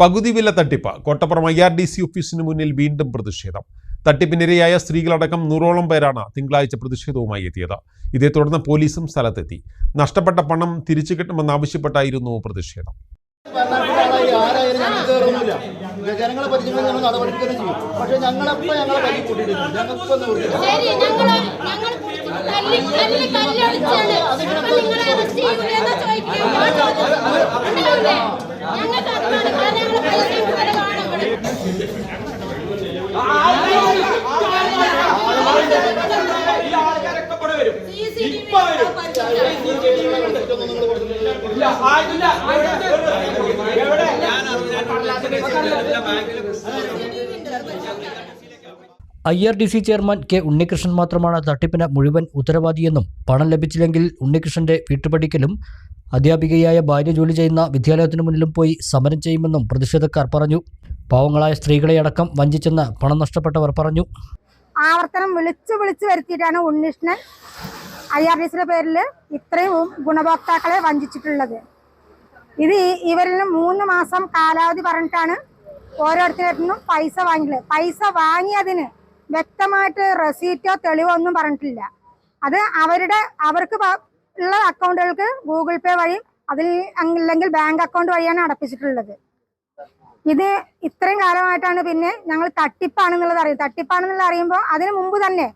പകുതി വില തട്ടിപ്പ്. Kottappuram I R D C ഓഫീസിന് മുന്നിൽ വീണ്ടും പ്രതിഷേധം. തട്ടിപ്പിനിരയായ സ്ത്രീകളടക്കം നൂറോളം പേരാണ് തിങ്കളാഴ്ച പ്രതിഷേധവുമായി എത്തിയത്. ഇതേ തുടർന്ന് പോലീസും സ്ഥലത്തെത്തി. നഷ്ടപ്പെട്ട പണം തിരിച്ചു കിട്ടണമെന്നാവശ്യപ്പെട്ടായിരുന്നു പ്രതിഷേധം. ജനങ്ങളെ പരിചയം ഞങ്ങൾ ഞങ്ങളെ I R D C chairman K Unnikrishnan മാത്രമാണ് തട്ടിപ്പിന് മുഴുവൻ ഉത്തരവാദിയെന്നും പണം ലഭിച്ചില്ലെങ്കിൽ ഉണ്ണികൃഷ്ണന്റെ വീട്ടുപടിക്കലും അധ്യാപികയായ ഭാര്യ ജോലി ചെയ്യുന്ന വിദ്യാലയത്തിന് മുന്നിലും പോയി സമരം ചെയ്യുമെന്നും പ്രതിഷേധക്കാർ പറഞ്ഞു. പാവങ്ങളായ സ്ത്രീകളെ അടക്കം വഞ്ചിച്ചെന്ന് പണം നഷ്ടപ്പെട്ടവർ പറഞ്ഞു. ആവർത്തനം വിളിച്ചു വിളിച്ചു വരുത്തിയിട്ടാണ് ഉണ്ണിഷ്ണൻ ഐ ആർ സിയുടെ പേരിൽ ഇത്രയും ഗുണഭോക്താക്കളെ വഞ്ചിച്ചിട്ടുള്ളത്. ഇത് ഇവരിൽ മൂന്ന് മാസം കാലാവധി പറഞ്ഞിട്ടാണ് ഓരോരുത്തരും പൈസ വാങ്ങിയത് പൈസ വാങ്ങിയതിന് വ്യക്തമായിട്ട് റെസീറ്റോ തെളിവോ ഒന്നും പറഞ്ഞിട്ടില്ല. അത് അവരുടെ അവർക്ക് ഉള്ള അക്കൗണ്ടുകൾക്ക് ഗൂഗിൾ പേ വഴി അതിൽ അല്ലെങ്കിൽ ബാങ്ക് അക്കൗണ്ട് വഴിയാണ് അടപ്പിച്ചിട്ടുള്ളത്. ഇത് ഇത്രയും കാലമായിട്ടാണ് പിന്നെ ഞങ്ങൾ തട്ടിപ്പാണെന്നുള്ളത് അറിയും തട്ടിപ്പാണെന്നുള്ളത് അറിയുമ്പോൾ അതിന് മുമ്പ് തന്നെ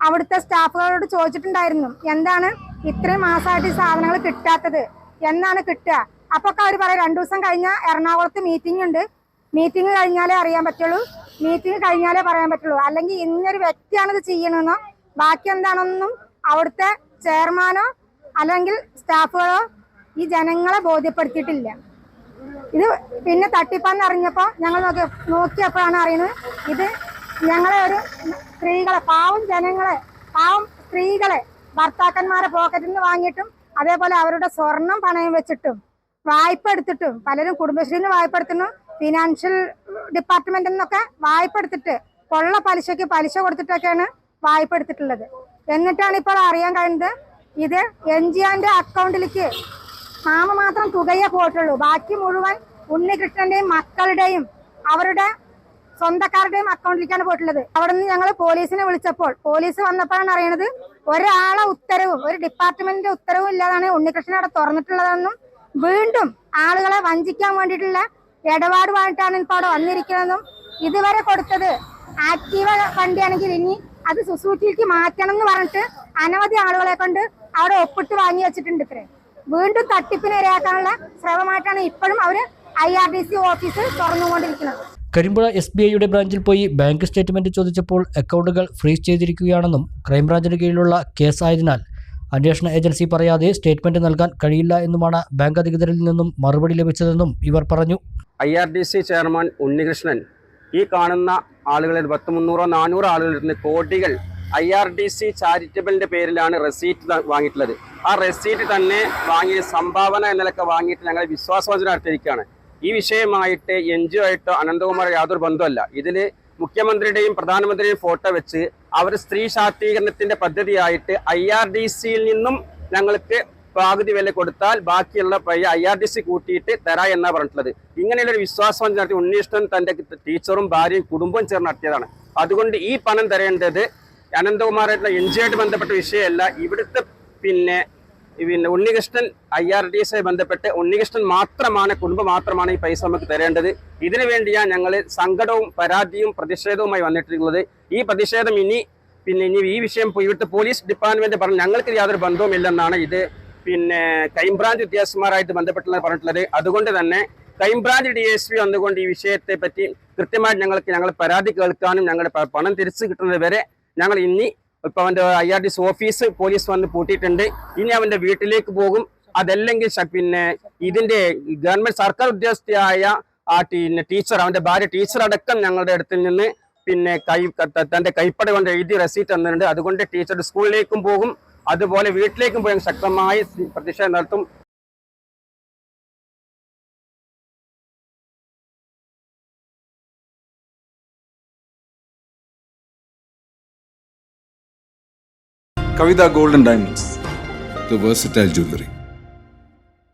അവിടുത്തെ സ്റ്റാഫുകളോട് ചോദിച്ചിട്ടുണ്ടായിരുന്നു എന്താണ് ഇത്രയും മാസമായിട്ട് ഈ സാധനങ്ങൾ കിട്ടാത്തത്? എന്നാണ് കിട്ടുക? അപ്പൊ അവർ പറയും രണ്ടു ദിവസം കഴിഞ്ഞാൽ എറണാകുളത്ത് മീറ്റിംഗ് ഉണ്ട്. മീറ്റിംഗ് കഴിഞ്ഞാലേ അറിയാൻ പറ്റുള്ളൂ. മീറ്റിംഗ് കഴിഞ്ഞാലേ പറയാൻ പറ്റുള്ളൂ. അല്ലെങ്കിൽ ഇന്നൊരു വ്യക്തിയാണ് ഇത് ചെയ്യണമെന്നോ ബാക്കി എന്താണെന്നും അവിടുത്തെ ചെയർമാനോ അല്ലെങ്കിൽ സ്റ്റാഫുകളോ ഈ ജനങ്ങളെ ബോധ്യപ്പെടുത്തിയിട്ടില്ല. ഇത് പിന്നെ തട്ടിപ്പാന്ന് അറിഞ്ഞപ്പോ ഞങ്ങൾ നോക്കി നോക്കിയപ്പോഴാണ് അറിയുന്നത് ഇത് ഞങ്ങളെ ഒരു സ്ത്രീകളെ പാവം ജനങ്ങളെ പാവം സ്ത്രീകളെ ഭർത്താക്കന്മാരെ പോക്കറ്റിൽ നിന്ന് വാങ്ങിയിട്ടും അതേപോലെ അവരുടെ സ്വർണം പണയം വെച്ചിട്ടും വായ്പ എടുത്തിട്ടും പലരും കുടുംബശ്രീയിൽ നിന്ന് വായ്പ എടുത്തിട്ടും ഫിനാൻഷ്യൽ ഡിപ്പാർട്ട്മെന്റിൽ നിന്നൊക്കെ വായ്പ എടുത്തിട്ട് കൊള്ള പലിശയ്ക്ക് പലിശ കൊടുത്തിട്ടൊക്കെയാണ് വായ്പ എടുത്തിട്ടുള്ളത്. എന്നിട്ടാണ് ഇപ്പോൾ അറിയാൻ കഴിയുന്നത് ഇത് എൻ ജി ഒന്റെ അക്കൗണ്ടിലേക്ക് നാമമാത്രം തുകയെ പോയിട്ടുള്ളൂ. ബാക്കി മുഴുവൻ ഉണ്ണികൃഷ്ണന്റെയും മക്കളുടെയും അവരുടെ സ്വന്തക്കാരുടെയും അക്കൗണ്ടിലേക്കാണ് പോയിട്ടുള്ളത്. അവിടെ നിന്ന് ഞങ്ങൾ പോലീസിനെ വിളിച്ചപ്പോൾ പോലീസ് വന്നപ്പോഴാണ് അറിയണത് ഒരാളെ ഉത്തരവും ഒരു ഡിപ്പാർട്ട്മെന്റിന്റെ ഉത്തരവും ഇല്ലാതാണ് ഉണ്ണികൃഷ്ണൻ അവിടെ തുറന്നിട്ടുള്ളതെന്നും വീണ്ടും ആളുകളെ വഞ്ചിക്കാൻ വേണ്ടിയിട്ടുള്ള ഇടപാടുമായിട്ടാണ് ഇപ്പോൾ അവിടെ വന്നിരിക്കുന്നതെന്നും ഇതുവരെ കൊടുത്തത് ആക്റ്റീവ വണ്ടിയാണെങ്കിൽ ഇനി അത് സുസൂക്കിയിലേക്ക് മാറ്റണം എന്ന് പറഞ്ഞിട്ട് അനവധി ആളുകളെ കൊണ്ട് അവിടെ ഒപ്പിട്ട് വാങ്ങി വെച്ചിട്ടുണ്ട് ഇത്രേ. വീണ്ടും തട്ടിപ്പിന് ഇരയാക്കാനുള്ള ശ്രമമായിട്ടാണ് ഇപ്പോഴും അവർ I R D C office തുറന്നുകൊണ്ടിരിക്കുന്നത്. Karimpuzha S B ഐയുടെ ബ്രാഞ്ചിൽ പോയി ബാങ്ക് സ്റ്റേറ്റ്മെന്റ് ചോദിച്ചപ്പോൾ അക്കൗണ്ടുകൾ ഫ്രീസ് ചെയ്തിരിക്കുകയാണെന്നും ക്രൈംബ്രാഞ്ചിന് കീഴിലുള്ള കേസായതിനാൽ അന്വേഷണ ഏജൻസി പറയാതെ സ്റ്റേറ്റ്മെന്റ് നൽകാൻ കഴിയില്ല എന്നുമാണ് ബാങ്ക് അധികൃതരിൽ നിന്നും മറുപടി ലഭിച്ചതെന്നും ഇവർ പറഞ്ഞു. I R D C chairman Unnikrishnan ഈ കാണുന്ന ആളുകളിൽ പത്ത് മുന്നൂറോ നാനൂറോ ആളുകളിൽ നിന്ന് കോടികൾ ഐ ആർ ഡി സി ചാരിറ്റബിളിന്റെ പേരിലാണ് റെസീറ്റ് വാങ്ങിയിട്ടുള്ളത്. ആ റെസീറ്റ് തന്നെ വാങ്ങിയ സംഭാവന എന്നൊക്കെ വാങ്ങിയിട്ട് ഞങ്ങൾ വിശ്വാസവചനം നടത്തിയിരിക്കുകയാണ്. ഈ വിഷയമായിട്ട് എൻ ജി ഒ ആയിട്ടോ അനന്തകുമാർ യാതൊരു ബന്ധമല്ല ഇതിൽ മുഖ്യമന്ത്രിയുടെയും പ്രധാനമന്ത്രിയുടെയും ഫോട്ടോ വെച്ച് അവർ സ്ത്രീ ശാക്തീകരണത്തിന്റെ പദ്ധതിയായിട്ട് ഐ ആർ ഡി സിയിൽ നിന്നും ഞങ്ങൾക്ക് പകുതി വില കൊടുത്താൽ ബാക്കിയുള്ള പൈ ഐ ആർ ഡി സി കൂട്ടിയിട്ട് തരാ എന്നാണ് പറഞ്ഞിട്ടുള്ളത്. ഇങ്ങനെയുള്ള ഒരു വിശ്വാസം നടത്തി ഉണ്ണീഷ്ടൻ തന്റെ ടീച്ചറും ഭാര്യയും കുടുംബവും ചേർന്ന് നടത്തിയതാണ്. അതുകൊണ്ട് ഈ പണം തരേണ്ടത് അനന്തകുമാറായിട്ടുള്ള എൻ ജി ആയിട്ട് ബന്ധപ്പെട്ട വിഷയമല്ല. ഇവിടുത്തെ പിന്നെ പിന്നെ Unnikrishnan I R D S ബന്ധപ്പെട്ട് ഉണ്ണികൃഷ്ണൻ മാത്രമാണ് കുടുംബം മാത്രമാണ് ഈ പൈസ നമുക്ക് തരേണ്ടത്. ഇതിനു വേണ്ടിയാണ് ഞങ്ങൾ സങ്കടവും പരാതിയും പ്രതിഷേധവുമായി വന്നിട്ടുള്ളത്. ഈ പ്രതിഷേധം ഇനി പിന്നെ ഇനി ഈ വിഷയം ഇവിടുത്തെ പോലീസ് ഡിപ്പാർട്ട്മെന്റ് പറഞ്ഞു ഞങ്ങൾക്ക് യാതൊരു ബന്ധവുമില്ലെന്നാണ് ഇത് പിന്നെ ക്രൈംബ്രാഞ്ച് ഉദ്യോഗസ്ഥന്മാരായിട്ട് ബന്ധപ്പെട്ടുള്ള പറഞ്ഞിട്ടുള്ളത്. അതുകൊണ്ട് തന്നെ ക്രൈംബ്രാഞ്ച് ഡി എസ് പി വന്നുകൊണ്ട് ഈ വിഷയത്തെ പറ്റി കൃത്യമായിട്ട് ഞങ്ങൾക്ക് ഞങ്ങൾ പരാതി കേൾക്കാനും ഞങ്ങളുടെ പണം തിരിച്ചു കിട്ടുന്നത് വരെ ഞങ്ങൾ ഇനി ഇപ്പൊ അവന്റെ I R D C office police വന്ന് പൂട്ടിയിട്ടുണ്ട്. ഇനി അവന്റെ വീട്ടിലേക്ക് പോകും. അതല്ലെങ്കിൽ പിന്നെ ഇതിന്റെ ഗവൺമെന്റ് സർക്കാർ ഉദ്യോഗസ്ഥയായ ആ ടീച്ചർ അവന്റെ ഭാര്യ ടീച്ചർ അടക്കം ഞങ്ങളുടെ അടുത്തിൽ നിന്ന് പിന്നെ കൈ തന്റെ കൈപ്പട കൊണ്ട് എഴുതി റെസീറ്റ് തന്നിട്ടുണ്ട്. അതുകൊണ്ട് ടീച്ചർ സ്കൂളിലേക്കും പോകും. അതുപോലെ വീട്ടിലേക്കും പോയി ശക്തമായി പ്രതിഷേധം നടത്തും. Diamonds, the versatile jewelry.